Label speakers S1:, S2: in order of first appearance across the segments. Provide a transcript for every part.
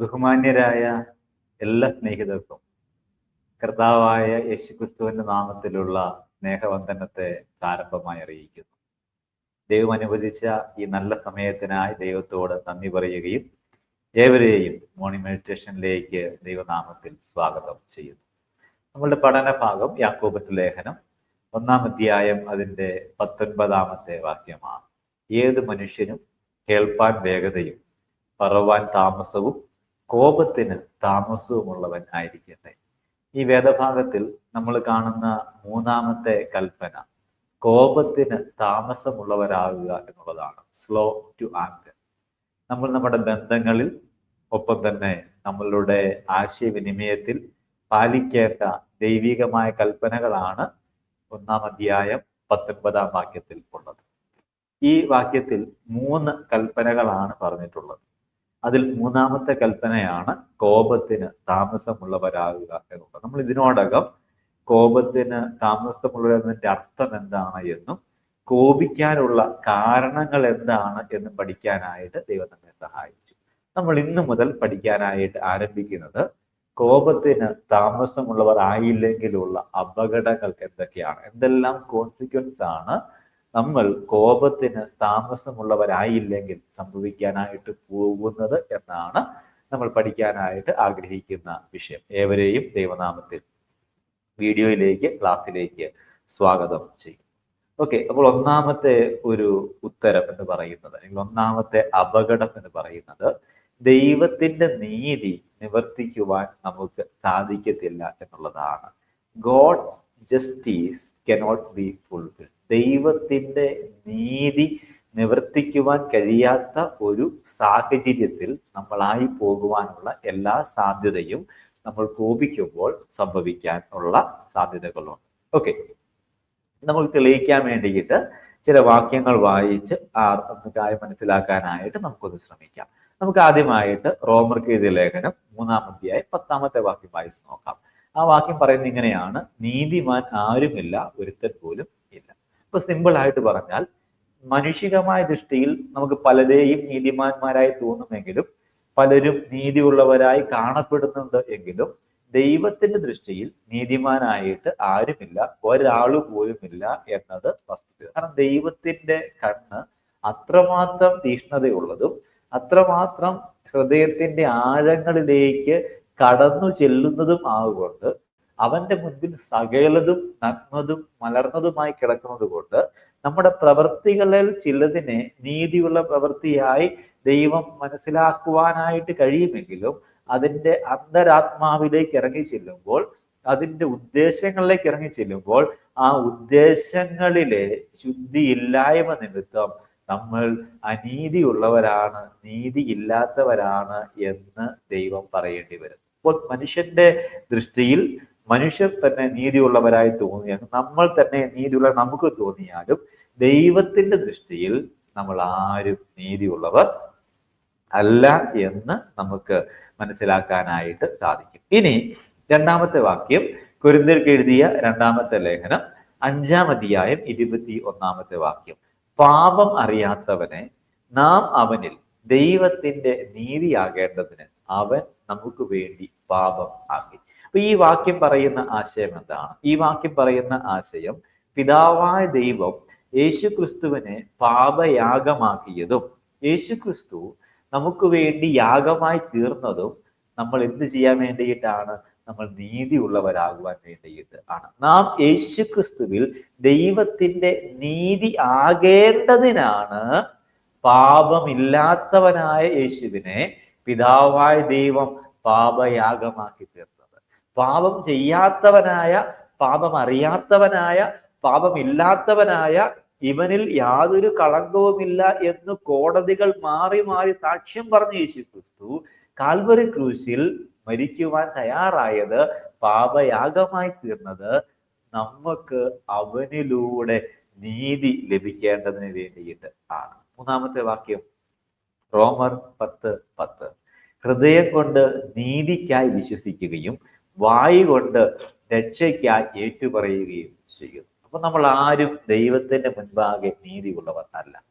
S1: ബഹുമാന്യരായ എല്ലാ സ്നേഹിതർക്കും കർത്താവായ യേശുക്രിസ്തുവിന്റെ നാമത്തിലുള്ള സ്നേഹവന്ദനത്തെ പ്രാരംഭമായി അറിയിക്കുന്നു. ദൈവം അനുവദിച്ച ഈ നല്ല സമയത്തിനായി ദൈവത്തോട് നന്ദി പറയുകയും ഏവരെയും മോർണിംഗ് മെഡിറ്റേഷനിലേക്ക് ദൈവനാമത്തിൽ സ്വാഗതം ചെയ്യുന്നു. നമ്മളുടെ പഠന ഭാഗം ലേഖനം ഒന്നാം അധ്യായം അതിന്റെ പത്തൊൻപതാമത്തെ വാക്യമാണ്. ഏത് മനുഷ്യനും കേൾപ്പാൻ വേഗതയും പറവാൻ താമസവും കോപത്തിന് താമസവുമുള്ളവൻ ആയിരിക്കട്ടെ. ഈ വേദഭാഗത്തിൽ നമ്മൾ കാണുന്ന മൂന്നാമത്തെ കൽപ്പന കോപത്തിന് താമസമുള്ളവരാകുക എന്നുള്ളതാണ്. സ്ലോ ടു ആങ്കർ നമ്മൾ നമ്മുടെ ബന്ധങ്ങളിൽ ഒപ്പം തന്നെ നമ്മളുടെ ആശയവിനിമയത്തിൽ പാലിക്കേണ്ട ദൈവികമായ കൽപ്പനകളാണ് ഒന്നാം അധ്യായം പത്തൊൻപതാം വാക്യത്തിൽ ഉള്ളത്. ഈ വാക്യത്തിൽ മൂന്ന് കൽപ്പനകളാണ് പറഞ്ഞിട്ടുള്ളത്. അതിൽ മൂന്നാമത്തെ കൽപ്പനയാണ് കോപത്തിന് താമസമുള്ളവരാകുക എന്നുള്ളത്. നമ്മൾ ഇതിനോടകം കോപത്തിന് താമസമുള്ളവരെന്നതിന്റെ അർത്ഥം എന്താണ് എന്നും കോപിക്കാനുള്ള കാരണങ്ങൾ എന്താണ് എന്നും പഠിക്കാനായിട്ട് ദൈവം നമ്മെ സഹായിച്ചു. നമ്മൾ ഇന്നു മുതൽ പഠിക്കാനായിട്ട് ആരംഭിക്കുന്നത് കോപത്തിന് താമസമുള്ളവർ ആയില്ലെങ്കിലുള്ള അപകടങ്ങൾ എന്തൊക്കെയാണ്? എന്തെല്ലാം കോൺസിക്വൻസ് ആണ് നമ്മൾ കോപത്തിന് താമസമുള്ളവരായില്ലെങ്കിൽ സംഭവിക്കാനായിട്ട് പോകുന്നത് എന്നാണ് നമ്മൾ പഠിക്കാനായിട്ട് ആഗ്രഹിക്കുന്ന വിഷയം. ഏവരെയും ദൈവനാമത്തിൽ വീഡിയോയിലേക്ക് ക്ലാസ്സിലേക്ക് സ്വാഗതം ചെയ്യും. ഓക്കെ അപ്പോൾ ഒന്നാമത്തെ ഒരു ഉത്തരം എന്ന് പറയുന്നത് അല്ലെങ്കിൽ ഒന്നാമത്തെ അപകടം എന്ന് പറയുന്നത് ദൈവത്തിന്റെ നീതി നിവർത്തിക്കുവാൻ നമുക്ക് സാധിക്കത്തില്ല എന്നുള്ളതാണ്. God's justice cannot be fulfil ദൈവത്തിന്റെ നീതി നിവർത്തിക്കുവാൻ കഴിയാത്ത ഒരു സാഹചര്യത്തിൽ നമ്മളായി പോകുവാനുള്ള എല്ലാ സാധ്യതയും നമ്മൾ കോപിക്കുമ്പോൾ സംഭവിക്കാൻ ഉള്ള സാധ്യതകളുണ്ട്. ഓക്കെ നമ്മൾ തെളിയിക്കാൻ വേണ്ടിയിട്ട് ചില വാക്യങ്ങൾ വായിച്ച് ആ കാര്യം മനസ്സിലാക്കാനായിട്ട് നമുക്കൊന്ന് ശ്രമിക്കാം. നമുക്ക് ആദ്യമായിട്ട് റോമർ എഴുതിയ ലേഖനം മൂന്നാം അധ്യായം പത്താമത്തെ വാക്യം വായിച്ച് നോക്കാം. ആ വാക്യം പറയുന്നത് ഇങ്ങനെയാണ്. നീതിമാൻ ആരുമില്ല ഒരുത്തൻ പോലും ഇപ്പൊ സിമ്പിൾ ആയിട്ട് പറഞ്ഞാൽ മനുഷികമായ ദൃഷ്ടിയിൽ നമുക്ക് പലരെയും നീതിമാന്മാരായി തോന്നുമെങ്കിലും പലരും നീതിയുള്ളവരായി കാണപ്പെടുന്നുണ്ട് എങ്കിലും ദൈവത്തിന്റെ ദൃഷ്ടിയിൽ നീതിമാനായിട്ട് ആരുമില്ല ഒരാൾ പോലുമില്ല എന്നത് വസ്തുത. കാരണം ദൈവത്തിന്റെ കണ്ണ് അത്രമാത്രം തീഷ്ണതയുള്ളതും അത്രമാത്രം ഹൃദയത്തിന്റെ ആഴങ്ങളിലേക്ക് കടന്നു ചെല്ലുന്നതും ആകൊണ്ട് അവന്റെ മുൻപിൽ സകലതും നഗ്നതും മലർന്നതുമായി കിടക്കുന്നത് കൊണ്ട് നമ്മുടെ പ്രവൃത്തികളിൽ ചിലതിനെ നീതിയുള്ള പ്രവൃത്തിയായി ദൈവം മനസ്സിലാക്കുവാനായിട്ട് കഴിയുമെങ്കിലും അതിന്റെ അന്തരാത്മാവിലേക്ക് ഇറങ്ങി ചെല്ലുമ്പോൾ അതിന്റെ ഉദ്ദേശങ്ങളിലേക്ക് ഇറങ്ങി ചെല്ലുമ്പോൾ ആ ഉദ്ദേശങ്ങളിലെ ശുദ്ധിയില്ലായ്മ നിമിത്തം നമ്മൾ അനീതിയുള്ളവരാണ് നീതി ഇല്ലാത്തവരാണ് എന്ന് ദൈവം പറയേണ്ടി വരും. അപ്പോൾ മനുഷ്യന്റെ ദൃഷ്ടിയിൽ മനുഷ്യർ തന്നെ നീതിയുള്ളവരായി തോന്നിയാൽ നമ്മൾ തന്നെ നീതിയുള്ള നമുക്ക് തോന്നിയാലും ദൈവത്തിന്റെ ദൃഷ്ടിയിൽ നമ്മൾ ആരും നീതിയുള്ളവർ അല്ല എന്ന് നമുക്ക് മനസ്സിലാക്കാനായിട്ട് സാധിക്കും. ഇനി രണ്ടാമത്തെ വാക്യം കുരുന്തിർക്ക് എഴുതിയ രണ്ടാമത്തെ ലേഖനം അഞ്ചാം അധ്യായം ഇരുപത്തി ഒന്നാമത്തെ വാക്യം. പാപം അറിയാത്തവനെ നാം അവനിൽ ദൈവത്തിന്റെ നീതിയാകേണ്ടതിന് അവൻ നമുക്ക് വേണ്ടി പാപം ആക്കി. അപ്പൊ ഈ വാക്യം പറയുന്ന ആശയം എന്താണ്? ഈ വാക്യം പറയുന്ന ആശയം പിതാവായ ദൈവം യേശു ക്രിസ്തുവിനെ പാപയാഗമാക്കിയതും യേശു ക്രിസ്തു നമുക്ക് വേണ്ടി യാഗമായി തീർന്നതും നമ്മൾ എന്ത് ചെയ്യാൻ വേണ്ടിയിട്ടാണ്? നമ്മൾ നീതിയുള്ളവരാകുവാൻ വേണ്ടിയിട്ട് ആണ്. നാം യേശു ക്രിസ്തുവിൽ ദൈവത്തിന്റെ നീതി ആകേണ്ടതിനാണ് പാപമില്ലാത്തവനായ യേശുവിനെ പിതാവായ ദൈവം പാപയാഗമാക്കി തീർത്തത്. പാപം ചെയ്യാത്തവനായ പാപം അറിയാത്തവനായ പാപമില്ലാത്തവനായ ഇവനിൽ യാതൊരു കളങ്കവുമില്ല എന്ന് കോടതികൾ മാറി മാറി സാക്ഷ്യം പറഞ്ഞ യേശു ക്രിസ്തു കാൽവറി ക്രൂശിൽ മരിക്കുവാൻ തയ്യാറായത് പാപയാഗമായി തീർന്നത് നമുക്ക് അവനിലൂടെ നീതി ലഭിക്കേണ്ടതിന് വേണ്ടിയിട്ട് ആണ്. മൂന്നാമത്തെ വാക്യം റോമർ പത്ത് പത്ത്. ഹൃദയം കൊണ്ട് നീതിക്കായി വിശ്വസിക്കുകയും വായു കൊണ്ട് രക്ഷയ്ക്കായി ഏറ്റുപറയുകയും ചെയ്യും. അപ്പൊ നമ്മൾ ആരും ദൈവത്തിന്റെ മുൻപാകെ നീതിയുള്ളവർ അല്ല.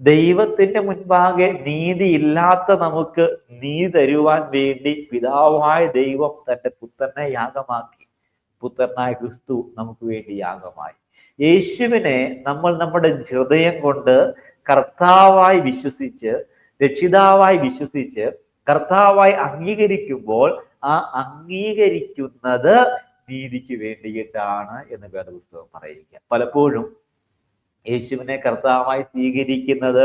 S1: ദൈവത്തിന്റെ മുൻപാകെ നീതിയില്ലാത്ത നമുക്ക് നീതി തരുവാൻ വേണ്ടി പിതാവായ ദൈവം തന്റെ പുത്രനെ യാഗമാക്കി. പുത്രനായ ക്രിസ്തു നമുക്ക് വേണ്ടി യാഗമായി. യേശുവിനെ നമ്മൾ നമ്മുടെ ഹൃദയം കൊണ്ട് കർത്താവായി വിശ്വസിച്ച് രക്ഷിതാവായി വിശ്വസിച്ച് കർത്താവായി അംഗീകരിക്കുമ്പോൾ ആ അംഗീകരിക്കുന്നത് നീതിക്ക് വേണ്ടിയിട്ടാണ് എന്ന് വേദപുസ്തകം പറയുക. പലപ്പോഴും യേശുവിനെ കർത്താവായി സ്വീകരിക്കുന്നത്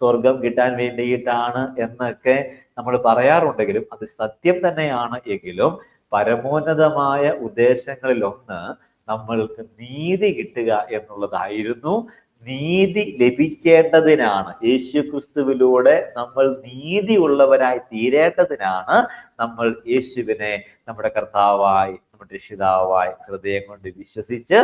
S1: സ്വർഗം കിട്ടാൻ വേണ്ടിയിട്ടാണ് എന്നൊക്കെ നമ്മൾ പറയാറുണ്ടെങ്കിലും അത് സത്യം തന്നെയാണ് എങ്കിലും പരമോന്നതമായ ഉദ്ദേശങ്ങളിലൊന്ന് നമ്മൾക്ക് നീതി കിട്ടുക എന്നുള്ളതായിരുന്നു. നീതി ലഭിക്കേണ്ടതിനാണ്. യേശു ക്രിസ്തുവിലൂടെ നമ്മൾ നീതിയുള്ളവരായി തീരേണ്ടതിനാണ് നമ്മൾ യേശുവിനെ നമ്മുടെ കർത്താവായി നമ്മുടെ രക്ഷിതാവായി ഹൃദയം കൊണ്ട് വിശ്വസിച്ച്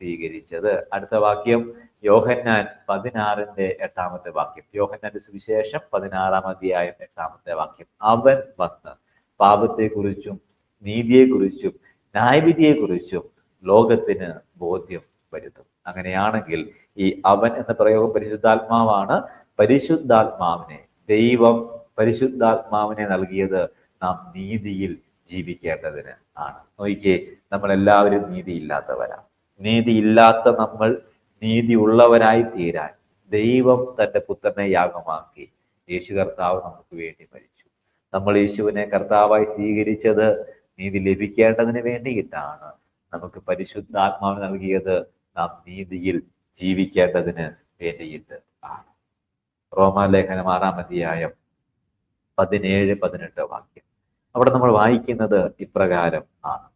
S1: സ്വീകരിച്ചത്. അടുത്ത വാക്യം യോഹന്നാൻ പതിനാറിന്റെ എട്ടാമത്തെ വാക്യം. യോഹന്നാന്റെ സുവിശേഷം പതിനാറാം അധ്യായം എട്ടാമത്തെ വാക്യം. അവൻ വന്ന് പാപത്തെക്കുറിച്ചും നീതിയെക്കുറിച്ചും ന്യായവിധിയെക്കുറിച്ചും ലോകത്തിന് ബോധ്യം വരുത്തും. അങ്ങനെയാണെങ്കിൽ ഈ അവൻ എന്ന പ്രയോഗം പരിശുദ്ധാത്മാവാണ് പരിശുദ്ധാത്മാവിനെ. ദൈവം പരിശുദ്ധാത്മാവിനെ നൽകിയത് നാം നീതിയിൽ ജീവിക്കേണ്ടതിന് ആണ്. നോക്കിയേ നമ്മളെല്ലാവരും നീതിയില്ലാത്തവരാണ്. നീതിയില്ലാത്ത നമ്മൾ നീതി ഉള്ളവരായി തീരാൻ ദൈവം തന്റെ പുത്രനെ യാഗമാക്കി യേശു കർത്താവ് നമുക്ക് വേണ്ടി മരിച്ചു. നമ്മൾ യേശുവിനെ കർത്താവായി സ്വീകരിച്ചത് നീതി ലഭിക്കേണ്ടതിന് വേണ്ടിയിട്ടാണ്. നമുക്ക് പരിശുദ്ധാത്മാവ് നൽകിയത് നാം നീതിയിൽ ജീവിക്കേണ്ടതിന് വേണ്ടിയിട്ട് ആണ്. റോമാലേഖനം ആറാം അധ്യായം പതിനേഴ് പതിനെട്ട് വാക്യം. അവിടെ നമ്മൾ വായിക്കുന്നത് ഇപ്രകാരം ആണ്.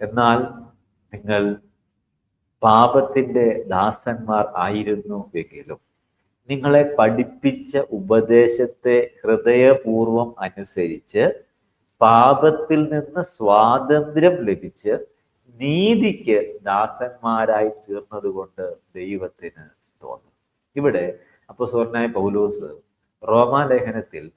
S1: എന്നാൽ നിങ്ങൾ പാപത്തിന്റെ ദാസന്മാർ ആയിരുന്നു എങ്കിലും നിങ്ങളെ പഠിപ്പിച്ച ഉപദേശത്തെ ഹൃദയപൂർവം അനുസരിച്ച് പാപത്തിൽ നിന്ന് സ്വാതന്ത്ര്യം ലഭിച്ച് നീതിക്ക് ദാസന്മാരായി തീർന്നതുകൊണ്ട് ദൈവത്തിന് സ്തോത്രം. ഇവിടെ അപ്പൊ സ്വർണായ പൗലോസ് റോമാലേഖനത്തിൽ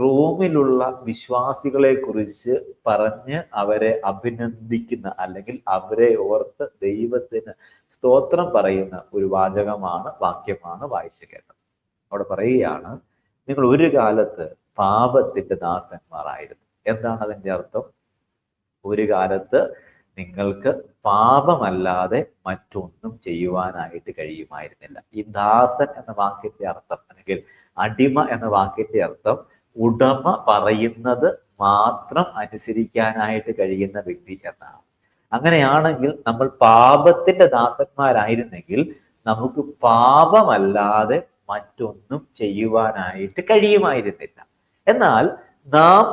S1: റോമിലുള്ള വിശ്വാസികളെ കുറിച്ച് പറഞ്ഞ് അവരെ അഭിനന്ദിക്കുന്ന അല്ലെങ്കിൽ അവരെ ഓർത്ത് ദൈവത്തിന് സ്തോത്രം പറയുന്ന ഒരു വാചകമാണ് വാക്യമാണ് വായിച്ചു കേട്ടത്. അവിടെ പറയുകയാണ് നിങ്ങൾ ഒരു കാലത്ത് പാപത്തിന്റെ ദാസന്മാരായിരുന്നു. എന്താണ് അതിന്റെ അർത്ഥം? ഒരു കാലത്ത് നിങ്ങൾക്ക് പാപമല്ലാതെ മറ്റൊന്നും ചെയ്യുവാനായിട്ട് കഴിയുമായിരുന്നില്ല. ഈ ദാസൻ എന്ന വാക്യത്തെ അർത്ഥം അല്ലെങ്കിൽ അടിമ എന്ന വാക്യത്തെ അർത്ഥം ഉടമ പറയുന്നത് മാത്രം അനുസരിക്കാനായിട്ട് കഴിയുന്ന വ്യക്തി എന്നാണ്. അങ്ങനെയാണെങ്കിൽ നമ്മൾ പാപത്തിന്റെ ദാസന്മാരായിരുന്നെങ്കിൽ നമുക്ക് പാപമല്ലാതെ മറ്റൊന്നും ചെയ്യുവാനായിട്ട് കഴിയുമായിരുന്നില്ല. എന്നാൽ നാം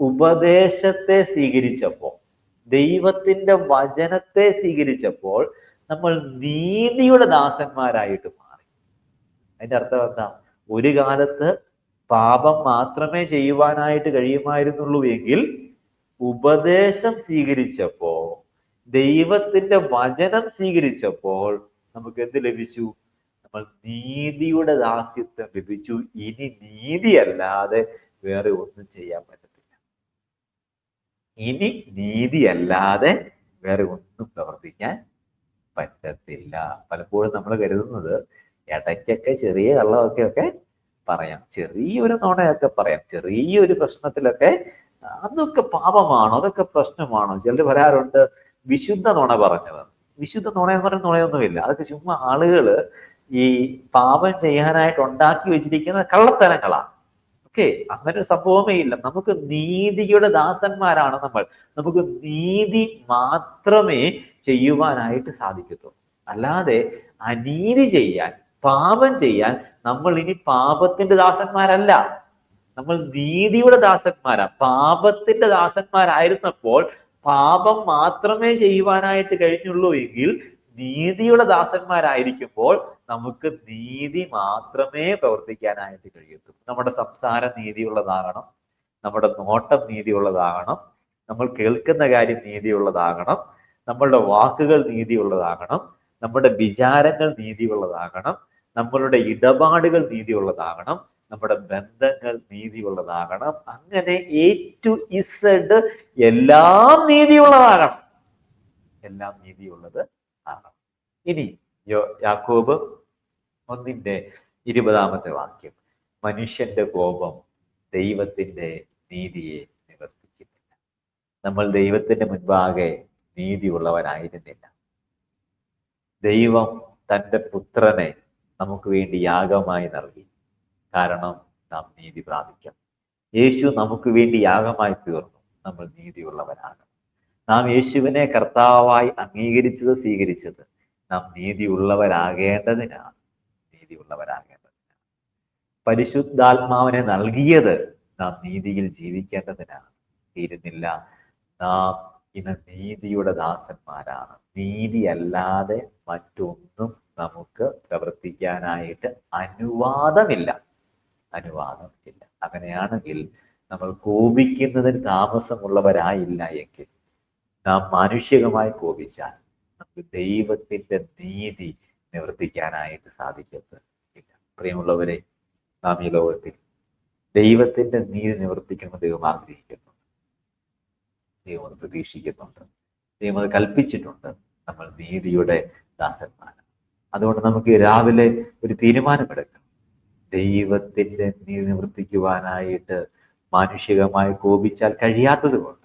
S1: ഉപദേശത്തെ സ്വീകരിച്ചപ്പോൾ ദൈവത്തിന്റെ വചനത്തെ സ്വീകരിച്ചപ്പോൾ നമ്മൾ നീതിയുടെ ദാസന്മാരായിട്ട് മാറി. അതിന്റെ അർത്ഥം എന്താ? ഒരു കാലത്ത് പാപം മാത്രമേ ചെയ്യുവാനായിട്ട് കഴിയുമായിരുന്നുള്ളൂ എങ്കിൽ ഉപദേശം സ്വീകരിച്ചപ്പോ ദൈവത്തിന്റെ വചനം സ്വീകരിച്ചപ്പോൾ നമുക്ക് എന്ത് ലഭിച്ചു? നമ്മൾ നീതിയുടെ ദാസ്യത്വം ലഭിച്ചു. ഇനി നീതിയല്ലാതെ വേറെ ഒന്നും ചെയ്യാൻ പറ്റത്തില്ല ഇനി നീതിയല്ലാതെ വേറെ ഒന്നും പ്രവർത്തിക്കാൻ പറ്റത്തില്ല. പലപ്പോഴും നമ്മൾ കരുതുന്നത് ഇടയ്ക്കൊക്കെ ചെറിയ കള്ളമൊക്കെ ഒക്കെ പറയാം. ചെറിയൊരു നുണയൊക്കെ പറയാം. ചെറിയൊരു പ്രശ്നത്തിലൊക്കെ അതൊക്കെ പാപമാണോ? അതൊക്കെ പ്രശ്നമാണോ? ചിലർ പറയാറുണ്ട് വിശുദ്ധ നുണ പറഞ്ഞത് വിശുദ്ധ നുണ എന്ന് പറയുന്ന നുണയൊന്നുമില്ല. അതൊക്കെ ചുമ്മാ ആളുകൾ ഈ പാപം ചെയ്യാനായിട്ട് ഉണ്ടാക്കി വെച്ചിരിക്കുന്ന കള്ളത്തരങ്ങളാണ് ഓക്കെ അങ്ങനെ ഒരു സംഭവമേ ഇല്ല. നമുക്ക് നീതിയുടെ ദാസന്മാരാണ് നമ്മൾ. നമുക്ക് നീതി മാത്രമേ ചെയ്യുവാനായിട്ട് സാധിക്കത്തുള്ളൂ. അല്ലാതെ അനീതി ചെയ്യാൻ പാപം ചെയ്യാൻ നമ്മൾ ഇനി പാപത്തിന്റെ ദാസന്മാരല്ല. നമ്മൾ നീതിയുടെ ദാസന്മാരാ. പാപത്തിന്റെ ദാസന്മാരായിരുന്നപ്പോൾ പാപം മാത്രമേ ചെയ്യുവാനായിട്ട് കഴിഞ്ഞുള്ളൂ എങ്കിൽ നീതിയുടെ ദാസന്മാരായിരിക്കുമ്പോൾ നമുക്ക് നീതി മാത്രമേ പ്രവർത്തിക്കാനായിട്ട് കഴിയത്തുള്ളൂ. നമ്മുടെ സംസാരം നീതിയുള്ളതാകണം. നമ്മുടെ നോട്ടം നീതിയുള്ളതാകണം. നമ്മൾ കേൾക്കുന്ന കാര്യം നീതിയുള്ളതാകണം. നമ്മളുടെ വാക്കുകൾ നീതിയുള്ളതാകണം. നമ്മുടെ വിചാരങ്ങൾ നീതിയുള്ളതാകണം. നമ്മളുടെ ഇടപാടുകൾ നീതിയുള്ളതാകണം. നമ്മുടെ ബന്ധങ്ങൾ നീതിയുള്ളതാകണം. അങ്ങനെ എ ടു ഇസഡ് എല്ലാം നീതിയുള്ളതാകണം. എല്ലാം നീതിയുള്ളത് ആകണം ഇനി യാക്കോബ് ഒന്നിന്റെ ഇരുപതാമത്തെ വാക്യം. മനുഷ്യന്റെ കോപം ദൈവത്തിന്റെ നീതിയെ നിവർത്തിക്കുന്നില്ല. നമ്മൾ ദൈവത്തിന്റെ മുൻപാകെ നീതിയുള്ളവരായിരുന്നില്ല. ദൈവം തന്റെ പുത്രനെ നമുക്ക് വേണ്ടി യാഗമായി നൽകി. കാരണം നാം നീതി പ്രാപിക്കാം യേശു നമുക്ക് വേണ്ടി യാഗമായി തീർന്നു. നമ്മൾ നീതിയുള്ളവരാകണം. നാം യേശുവിനെ കർത്താവായി അംഗീകരിച്ചത് സ്വീകരിച്ചത് നാം നീതിയുള്ളവരാകേണ്ടതിനാണ്. നീതിയുള്ളവരാകേണ്ടതിനാണ്. പരിശുദ്ധാത്മാവിനെ നൽകിയത് നാം നീതിയിൽ ജീവിക്കേണ്ടതിനാണ്. തീരുന്നില്ല നാം ഇന്ന് നീതിയുടെ ദാസന്മാരാണ്. നീതിയല്ലാതെ മറ്റൊന്നും നമുക്ക് പ്രവർത്തിക്കാനായിട്ട് അനുവാദമില്ല. അനുവാദമില്ല. അങ്ങനെയാണെങ്കിൽ നമ്മൾ കോപിക്കുന്നതിന് താമസമുള്ളവരായില്ല എങ്കിൽ നാം മാനുഷികമായി കോപിച്ചാൽ നമുക്ക് ദൈവത്തിന്റെ നീതി നിവർത്തിക്കാനായിട്ട് സാധിക്കത്തില്ല പ്രിയമുള്ളവരെ നാം ഈ ലോകത്തിൽ ദൈവത്തിന്റെ നീതി നിവർത്തിക്കുന്ന ദൈവം ആഗ്രഹിക്കുന്നു ദൈവം അത് പ്രതീക്ഷിക്കുന്നുണ്ട്. ദൈവം അത് കൽപ്പിച്ചിട്ടുണ്ട്. നമ്മൾ നീതിയുടെ ദാസന്മാരാണ്. അതുകൊണ്ട് നമുക്ക് രാവിലെ ഒരു തീരുമാനമെടുക്കാം. ദൈവത്തിന്റെ നീതി നിവർത്തിക്കുവാനായിട്ട് മാനുഷികമായി കോപിച്ചാൽ കഴിയാത്തത് കൊണ്ട്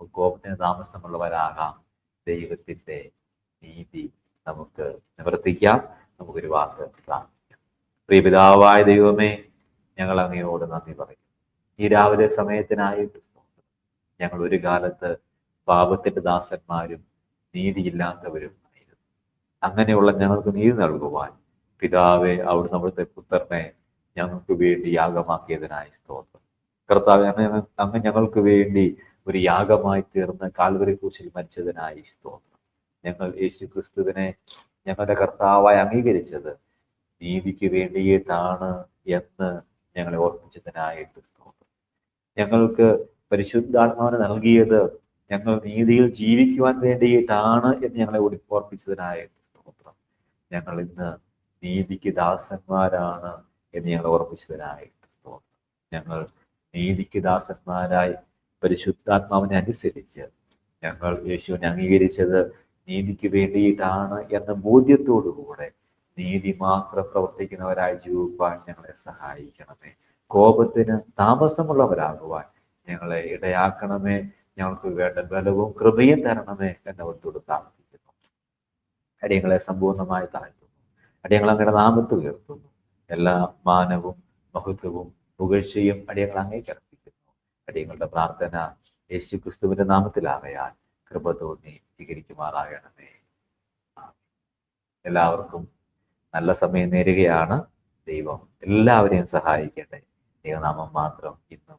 S1: നമുക്ക് കോപത്തിന് താമസമുള്ളവരാകാം. ദൈവത്തിന്റെ നീതി നമുക്ക് നിവർത്തിക്കാം. നമുക്കൊരു വാക്ക് പ്രാർത്ഥിക്കാം. പ്രിയപിതാവായ ദൈവമേ ഞങ്ങൾ അങ്ങയോട് നന്ദി പറയും ഈ രാവിലെ സമയത്തിനായിട്ട് ഞങ്ങൾ ഒരു കാലത്ത് പാപത്തിന്റെ ദാസന്മാരും നീതിയില്ലാത്തവരും ആയിരുന്നു. അങ്ങനെയുള്ള ഞങ്ങൾക്ക് നീതി നൽകുവാൻ പിതാവെ അവിടുന്ന് അവിടുത്തെ പുത്രനെ ഞങ്ങൾക്ക് വേണ്ടി യാഗമാക്കിയതിനായി സ്തോത്രം. കർത്താവ് അങ്ങ് ഞങ്ങൾക്ക് വേണ്ടി ഒരു യാഗമായി തീർന്ന് കാൽവരി കൂശിൽ മരിച്ചതിനായി സ്തോത്രം. ഞങ്ങൾ യേശു ക്രിസ്തുവിനെ ഞങ്ങളുടെ കർത്താവായി അംഗീകരിച്ചത് നീതിക്ക് വേണ്ടിയിട്ടാണ് എന്ന് ഞങ്ങളെ ഓർമ്മിച്ചതിനായിട്ട് സ്തോത്രം. ഞങ്ങൾക്ക് പരിശുദ്ധാത്മാവിന് നൽകിയത് ഞങ്ങൾ നീതിയിൽ ജീവിക്കുവാൻ വേണ്ടിയിട്ടാണ് എന്ന് ഞങ്ങളെ ഓർപ്പിച്ചതിനായിട്ട് സ്തോത്രം. ഞങ്ങൾ ഇന്ന് നീതിക്ക് ദാസന്മാരാണ് എന്ന് ഞങ്ങൾ ഓർപ്പിച്ചതിനായിട്ട് സ്തോത്രം. ഞങ്ങൾ നീതിക്ക് ദാസന്മാരായി പരിശുദ്ധാത്മാവിനെ അനുസരിച്ച് ഞങ്ങൾ യേശുവിനെ അംഗീകരിച്ചത് നീതിക്ക് വേണ്ടിയിട്ടാണ് എന്ന ബോധ്യത്തോടുകൂടെ നീതി മാത്രം പ്രവർത്തിക്കുന്നവരായി ജീവിക്കുവാൻ ഞങ്ങളെ സഹായിക്കണമേ. കോപത്തിന് താമസമുള്ളവരാകുവാൻ ഞങ്ങളെ ഇടയാക്കണമേ. ഞങ്ങൾക്ക് വേണ്ട ബലവും കൃപയും തരണമേ എന്നവരോട് പ്രാർത്ഥിക്കുന്നു. അടിയങ്ങളെ സമ്പൂർണമായി താഴ്ത്തുന്നു. അടിയങ്ങൾ അങ്ങയുടെ നാമത്തിൽ ഉയർത്തുന്നു. എല്ലാ മാനവും മഹത്വവും പുകഴ്ചയും അടിയങ്ങൾ അങ്ങേക്ക് അർപ്പിക്കുന്നു. അടിയങ്ങളുടെ പ്രാർത്ഥന യേശു ക്രിസ്തുവിന്റെ നാമത്തിലാകയാൽ കൃപ തോന്നി സ്വീകരിക്കുമാറാകണമേ. എല്ലാവർക്കും നല്ല സമയം നേരുകയാണ്. ദൈവം എല്ലാവരെയും സഹായിക്കട്ടെ. ദൈവനാമം മാത്രം ഇന്നും